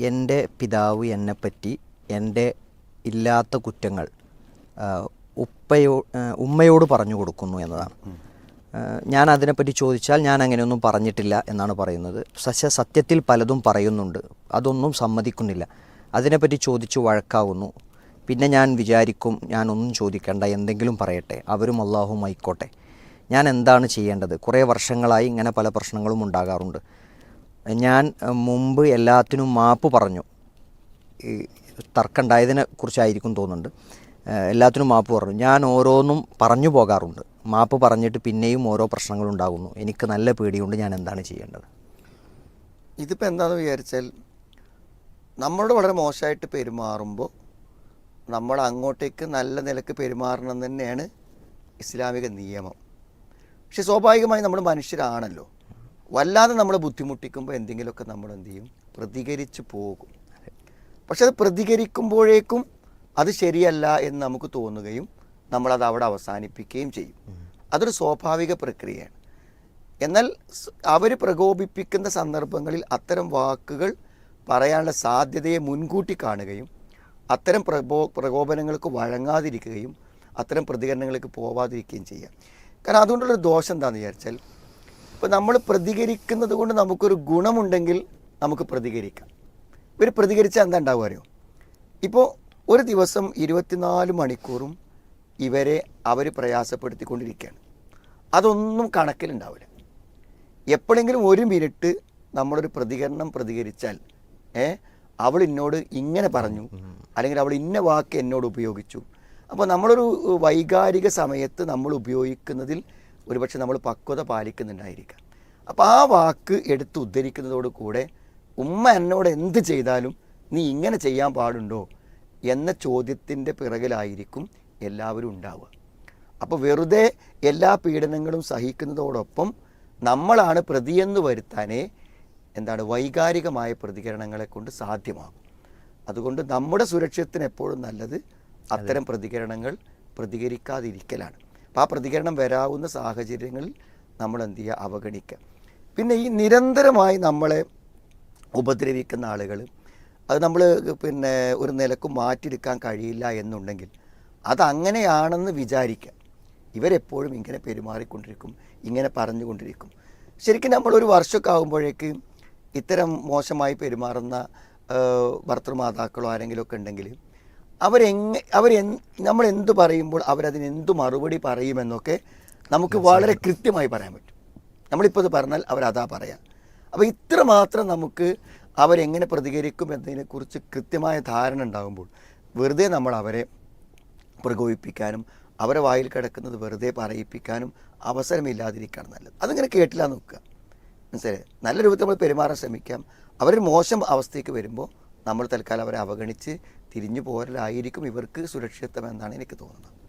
എന്റെ പിതാവ് എന്നെപ്പറ്റി എന്റെ ഇല്ലാത്ത കുറ്റങ്ങൾ ഉപ്പയോ ഉമ്മയോട് പറഞ്ഞു കൊടുക്കുന്നു എന്നതാണ്. ഞാൻ അതിനെപ്പറ്റി ചോദിച്ചാൽ ഞാൻ അങ്ങനെയൊന്നും പറഞ്ഞിട്ടില്ല എന്നാണ് പറയുന്നത്. പക്ഷേ സത്യത്തിൽ പലതും പറയുന്നുണ്ട്. അതൊന്നും സമ്മതിക്കുന്നില്ല. അതിനെപ്പറ്റി ചോദിച്ച് വഴക്കാവുന്നു. പിന്നെ ഞാൻ വിചാരിക്കും ഞാനൊന്നും ചോദിക്കേണ്ട എന്തെങ്കിലും പറയട്ടെ. അവരും അള്ളാഹും ആയിക്കോട്ടെ ഞാൻ എന്താണ് ചെയ്യേണ്ടത്? കുറേ വർഷങ്ങളായി ഇങ്ങനെ പല പ്രശ്നങ്ങളും ഉണ്ടാകാറുണ്ട്. ഞാൻ മുമ്പ് എല്ലാത്തിനും മാപ്പ് പറഞ്ഞു. ഈ തർക്കമുണ്ടായതിനെ കുറിച്ചായിരിക്കും തോന്നുന്നുണ്ട്. എല്ലാത്തിനും മാപ്പ് പറഞ്ഞു. ഞാൻ ഓരോന്നും പറഞ്ഞു പോകാറുണ്ട്. മാപ്പ് പറഞ്ഞിട്ട് പിന്നെയും ഓരോ പ്രശ്നങ്ങളുണ്ടാകുന്നു. എനിക്ക് നല്ല പേടിയുണ്ട് ഞാൻ എന്താണ് ചെയ്യേണ്ടത്? ഇതിപ്പോൾ എന്താണെന്ന് വിചാരിച്ചാൽ നമ്മളോട് വളരെ മോശമായിട്ട് പെരുമാറുമ്പോൾ നമ്മൾ അങ്ങോട്ടേക്ക് നല്ല നിലയ്ക്ക് പെരുമാറണം തന്നെയാണ് ഇസ്ലാമിക നിയമം. പക്ഷെ സ്വാഭാവികമായി നമ്മൾ മനുഷ്യരാണല്ലോ. വല്ലാതെ നമ്മൾ ബുദ്ധിമുട്ടിക്കുമ്പോൾ എന്തെങ്കിലുമൊക്കെ നമ്മൾ എന്ത് ചെയ്യും? പ്രതികരിച്ച് പോകും. പക്ഷെ അത് പ്രതികരിക്കുമ്പോഴേക്കും അത് ശരിയല്ല എന്ന് നമുക്ക് തോന്നുകയും നമ്മളത് അവിടെ അവസാനിപ്പിക്കുകയും ചെയ്യും. അതൊരു സ്വാഭാവിക പ്രക്രിയയാണ്. എന്നാൽ അവർ പ്രകോപിപ്പിക്കുന്ന സന്ദർഭങ്ങളിൽ അത്തരം വാക്കുകൾ പറയാനുള്ള സാധ്യതയെ മുൻകൂട്ടി കാണുകയും അത്തരം പ്രകോ പ്രകോപനങ്ങൾക്ക് വഴങ്ങാതിരിക്കുകയും അത്തരം പ്രതികരണങ്ങൾക്ക് പോവാതിരിക്കുകയും ചെയ്യാം. കാരണം അതുകൊണ്ടുള്ളൊരു ദോഷം എന്താണെന്ന് വിചാരിച്ചാൽ ഇപ്പോൾ നമ്മൾ പ്രതികരിക്കുന്നത് കൊണ്ട് നമുക്കൊരു ഗുണമുണ്ടെങ്കിൽ നമുക്ക് പ്രതികരിക്കാം. ഇവർ പ്രതികരിച്ചാൽ എന്താ ഉണ്ടാവുക അറിയോ? ഇപ്പോൾ ഒരു ദിവസം ഇരുപത്തിനാല് മണിക്കൂറും ഇവരെ അവർ പ്രയാസപ്പെടുത്തിക്കൊണ്ടിരിക്കുകയാണ്. അതൊന്നും കണക്കിലുണ്ടാവില്ല. എപ്പോഴെങ്കിലും ഒരു മിനിറ്റ് നമ്മളൊരു പ്രതികരണം പ്രതികരിച്ചാൽ ഏ അവൾ എന്നോട് ഇങ്ങനെ പറഞ്ഞു അല്ലെങ്കിൽ അവൾ ഇന്ന വാക്ക് എന്നോട് ഉപയോഗിച്ചു. അപ്പോൾ നമ്മളൊരു വൈകാരിക സമയത്ത് നമ്മൾ ഉപയോഗിക്കുന്നതിൽ ഒരുപക്ഷെ നമ്മൾ പക്വത പാലിക്കുന്നുണ്ടായിരിക്കാം. അപ്പോൾ ആ വാക്ക് എടുത്ത് ഉദ്ധരിക്കുന്നതോട് കൂടെ ഉമ്മ എന്നോട് എന്ത് ചെയ്താലും നീ ഇങ്ങനെ ചെയ്യാൻ പാടുണ്ടോ എന്ന ചോദ്യത്തിന്റെ പിറകിലായിരിക്കും എല്ലാവരും ഉണ്ടാവുക. അപ്പോൾ വെറുതെ എല്ലാ പീഡനങ്ങളും സഹിക്കുന്നതോടൊപ്പം നമ്മളാണ് പ്രതിയെന്ന് വരുത്താനേ എന്താണ് വൈകാരികമായ പ്രതികരണങ്ങളെ കൊണ്ട് സാധ്യമാകും. അതുകൊണ്ട് നമ്മുടെ സുരക്ഷിതത്തിന് എപ്പോഴും നല്ലത് അത്തരം പ്രതികരണങ്ങൾ പ്രതികരിക്കാതിരിക്കലാണ്. അപ്പോൾ ആ പ്രതികരണം വരാവുന്ന സാഹചര്യങ്ങളിൽ നമ്മൾ എന്ത് ചെയ്യുക? അവഗണിക്കുക. പിന്നെ ഈ നിരന്തരമായി നമ്മളെ ഉപദ്രവിക്കുന്ന ആളുകൾ അത് നമ്മൾ പിന്നെ ഒരു നിലയ്ക്ക് മാറ്റിയെടുക്കാൻ കഴിയില്ല എന്നുണ്ടെങ്കിൽ അതങ്ങനെയാണെന്ന് വിചാരിക്കുക. ഇവരെപ്പോഴും ഇങ്ങനെ പെരുമാറിക്കൊണ്ടിരിക്കും ഇങ്ങനെ പറഞ്ഞുകൊണ്ടിരിക്കും. ശരിക്കും നമ്മളൊരു വർഷമൊക്കെ ആകുമ്പോഴേക്ക് ഇത്തരം മോശമായി പെരുമാറുന്ന ഭർത്തൃമാതാക്കളോ ആരെങ്കിലുമൊക്കെ ഉണ്ടെങ്കിൽ അവരെങ്ങ അവർ നമ്മൾ എന്ത് പറയുമ്പോൾ അവരതിന് എന്ത് മറുപടി പറയുമെന്നൊക്കെ നമുക്ക് വളരെ കൃത്യമായി പറയാൻ പറ്റും. നമ്മളിപ്പോൾ ഇത് പറഞ്ഞാൽ അവരതാ പറയാം. അപ്പോൾ ഇത്ര മാത്രം നമുക്ക് അവരെങ്ങനെ പ്രതികരിക്കും എന്നതിനെക്കുറിച്ച് കൃത്യമായ ധാരണ ഉണ്ടാകുമ്പോൾ വെറുതെ നമ്മൾ അവരെ പ്രകോപിപ്പിക്കാനും അവരെ വായിൽ കിടക്കുന്നത് വെറുതെ പറയിപ്പിക്കാനും അവസരമില്ലാതിരിക്കുകയാണ് നല്ലത്. അതിങ്ങനെ കേട്ടില്ല നോക്കുക. മനസ്സിലായി? നല്ല രൂപത്തിൽ നമ്മൾ പെരുമാറാൻ ശ്രമിക്കാം. അവരൊരു മോശം അവസ്ഥയ്ക്ക് വരുമ്പോൾ നമ്മൾ തൽക്കാലം അവരെ അവഗണിച്ച് തിരിഞ്ഞു പോരലായിരിക്കും ഇവർക്ക് സുരക്ഷിതത്വം എന്നാണ് എനിക്ക് തോന്നുന്നത്.